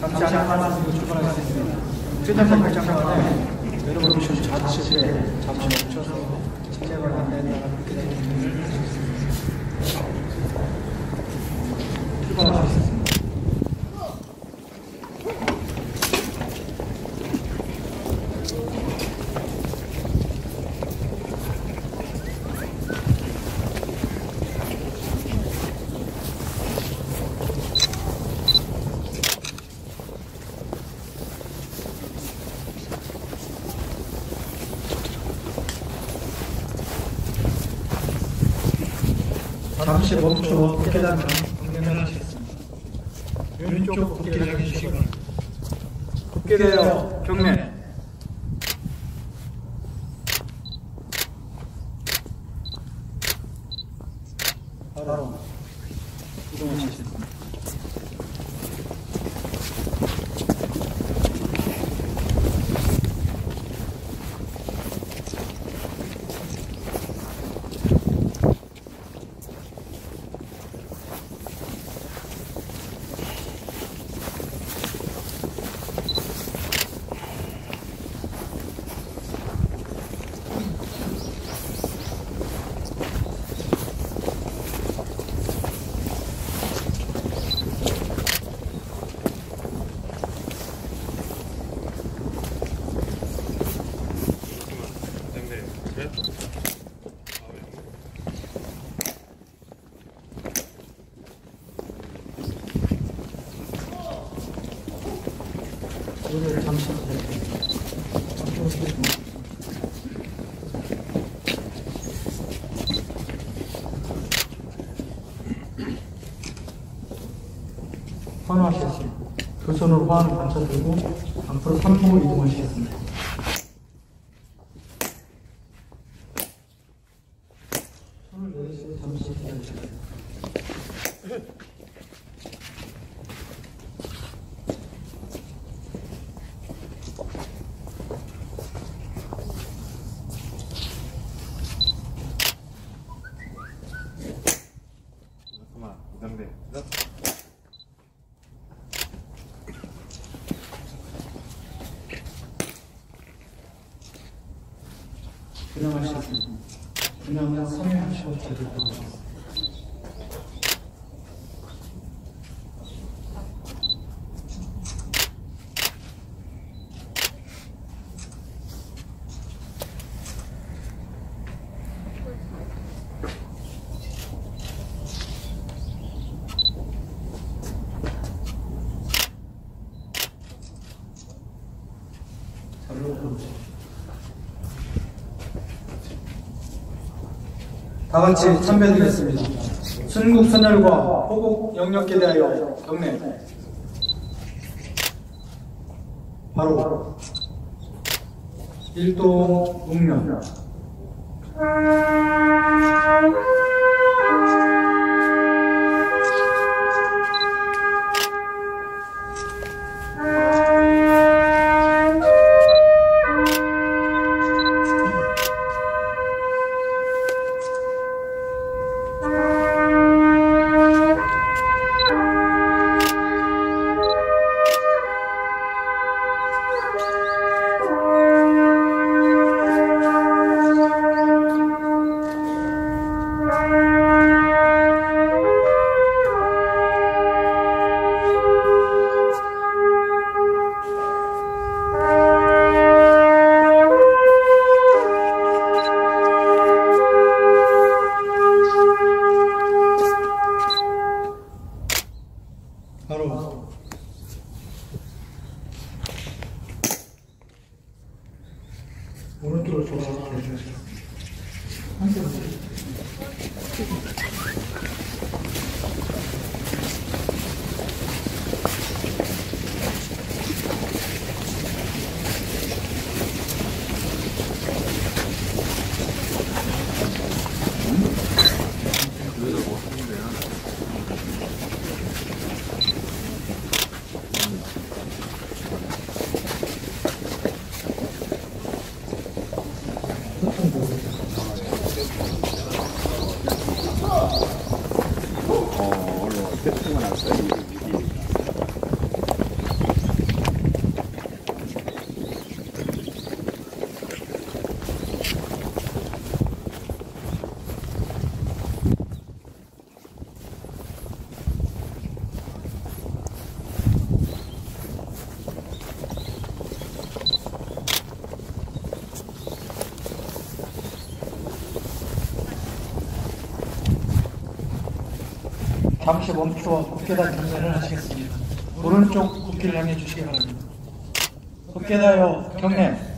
잠시 안내 말씀을 출발하겠습니다. 최장장 발장관에 여러분 오신 자치실에 잠시 멈춰서 진행을 안내해드리도록 하겠습니다. 출발하시겠습니다. 잠시 멈춰 국회의장 경례하시겠습니다. 왼쪽 국회의장 해주시고. 국회대요 경례 바로 이동하시겠습니다. 오늘 잠시 기다리겠습니다. 환호하시겠습니다. 두 손으로 환을 받쳐 들고 앞으로 3步 이동하시겠습니다. 손을 내리시고 잠시 기다리시겠습니다. 잠깐만, 부담돼. 분양하시겠습니다. 분양은 성행하시고 드리도록 하겠습니다. 자리로 들어오십시오. 다 같이 참배드리겠습니다. 순국 선열과 호국 영역에 대하여 경례. 바로 일도 묵면. 잠시 멈추어 국계단 경례를 하시겠습니다. 오른쪽 국기를 향해 주시기 바랍니다. 국계다요 경례.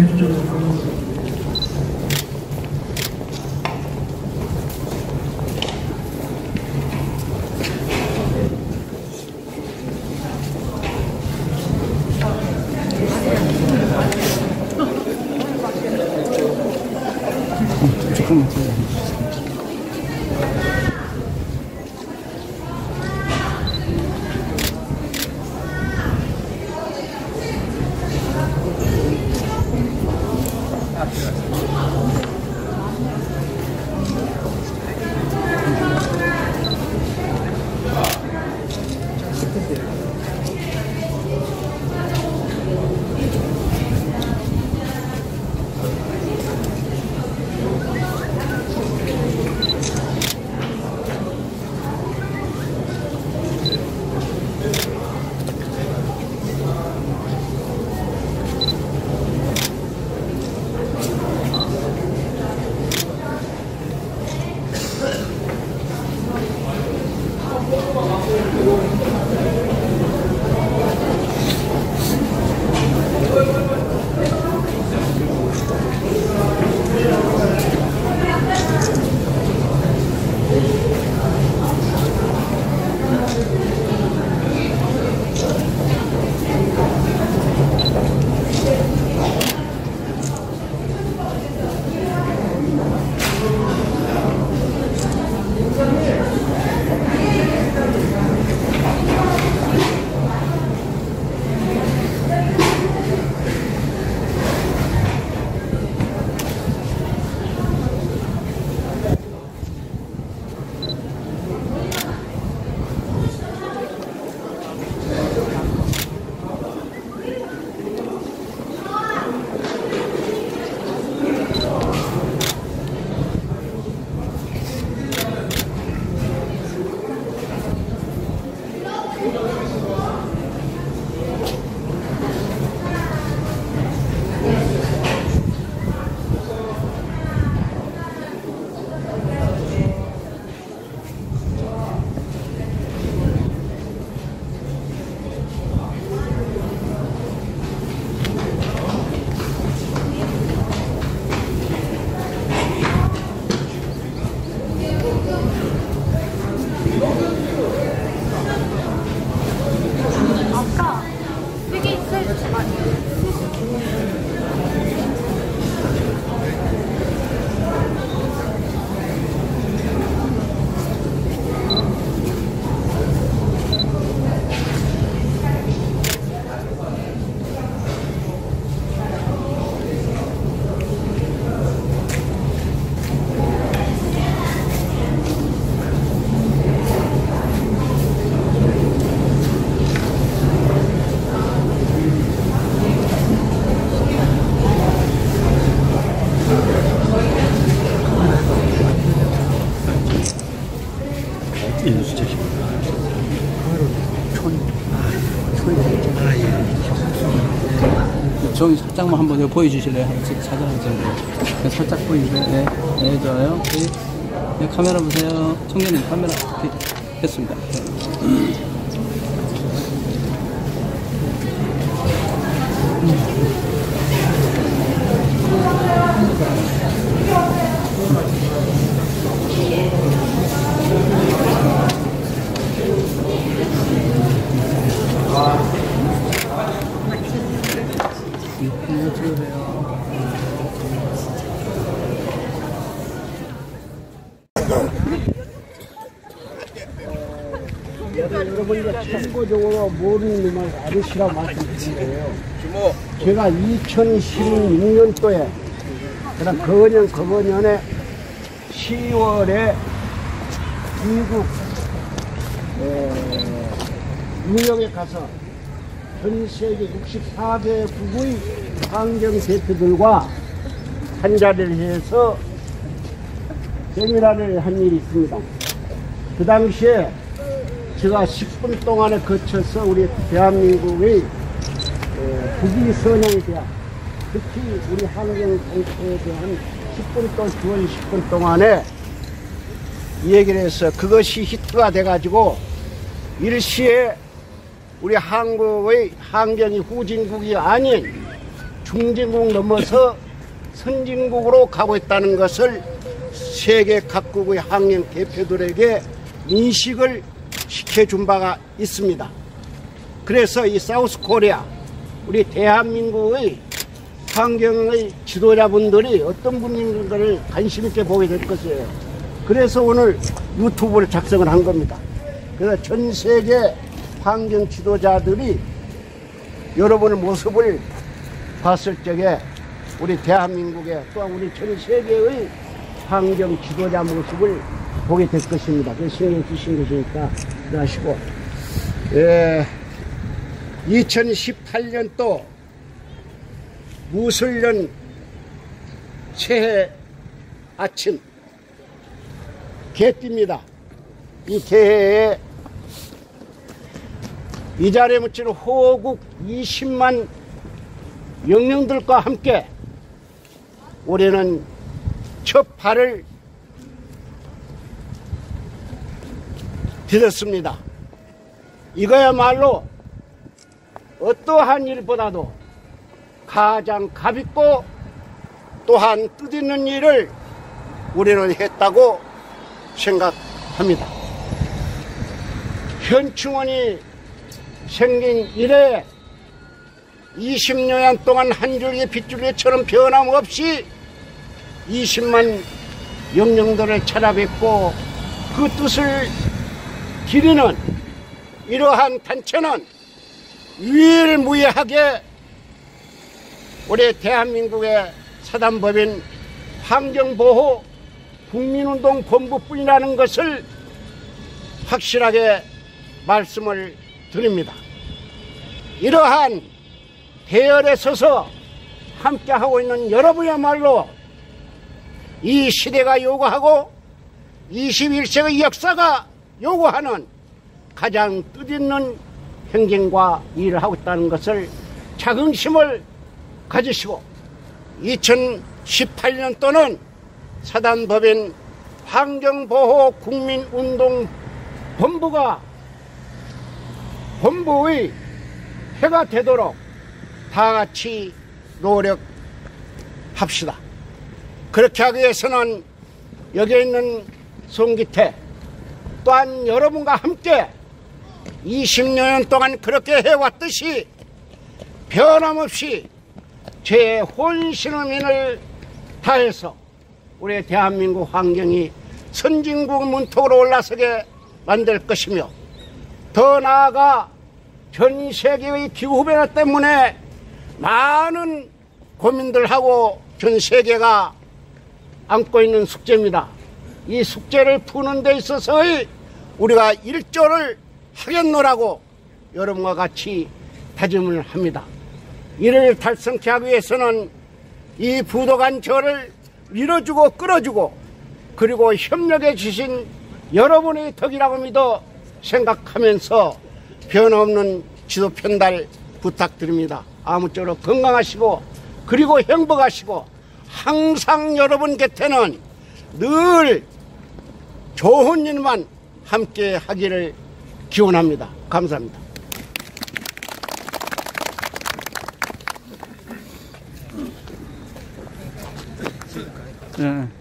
아까 살짝만 한번 보여주실래요? 사- 사진 한 찍고. 네, 살짝 보이세요? 네, 네, 좋아요. 네, 네, 카메라 보세요. 청년님 카메라. 됐습니다. 네. 이거 찍으세요. 참고적으로 모르는 놈을 아저씨라고 말씀드린 거예요. 제가 2016년도에, 그다음 거년, 거년에 10월에 미국 에, 뉴욕에 가서 전 세계 64개국의 환경 대표들과 한 자리를 해서 세미나를 한 일이 있습니다. 그 당시에 제가 10분 동안에 거쳐서 우리 대한민국의 에, 국위 선양에 대한 특히 우리 환경 정책에 대한 10분 동안 9월 10분 동안에 이 얘기를 해서 그것이 히트가 돼가지고 일시에 우리 한국의 환경이 후진국이 아닌 중진국 넘어서 선진국으로 가고 있다는 것을 세계 각국의 환경 대표들에게 인식을 시켜준 바가 있습니다. 그래서 이 사우스 코리아, 우리 대한민국의 환경의 지도자분들이 어떤 분인가를 관심 있게 보게 될 것이에요. 그래서 오늘 유튜브를 작성을 한 겁니다. 그래서 전 세계 환경 지도자들이 여러분의 모습을 봤을 적에 우리 대한민국의 또한 우리 전 세계의 환경 지도자 모습을 보게 될 것입니다. 그 신경 쓰신 것이니까 하시고 예, 2018년도 무술년 새해 아침 개띠입니다. 이 개해에 이 자리에 묻히는 호국 20만 영령들과 함께 올해는 첫 발을 디뎠습니다. 이거야말로 어떠한 일보다도 가장 가볍고 또한 뜻있는 일을 우리는 했다고 생각합니다. 현충원이 생긴 이래 20년 동안 한 줄기 빗줄기처럼 변함없이 20만 영령들을 찾아뵙고 그 뜻을 기리는 이러한 단체는 유일무이하게 우리 대한민국의 사단법인 환경보호 국민운동 본부뿐이라는 것을 확실하게 말씀을 드립니다. 이러한 대열에 서서 함께하고 있는 여러분이야말로 이 시대가 요구하고 21세기 역사가 요구하는 가장 뜻있는 행진과 일을 하고 있다는 것을 자긍심을 가지시고 2018년도는 사단법인 환경보호 국민운동 본부가 본부의 해가 되도록 다 같이 노력합시다. 그렇게 하기 위해서는 여기 있는 송기태 또한 여러분과 함께 20년 동안 그렇게 해왔듯이 변함없이 제 혼신의민을 다해서 우리 대한민국 환경이 선진국 문턱으로 올라서게 만들 것이며 더 나아가 전 세계의 기후변화 때문에 많은 고민들하고 전 세계가 안고 있는 숙제입니다. 이 숙제를 푸는 데 있어서의 우리가 일조를 하겠노라고 여러분과 같이 다짐을 합니다. 이를 달성케 하기 위해서는 이 부도간 저를 밀어주고 끌어주고 그리고 협력해 주신 여러분의 덕이라고 믿어 생각하면서 변함없는 지도 편달 부탁드립니다. 아무쪼록 건강하시고 그리고 행복하시고 항상 여러분 곁에는 늘 좋은 일만 함께 하기를 기원합니다. 감사합니다. 예. 네.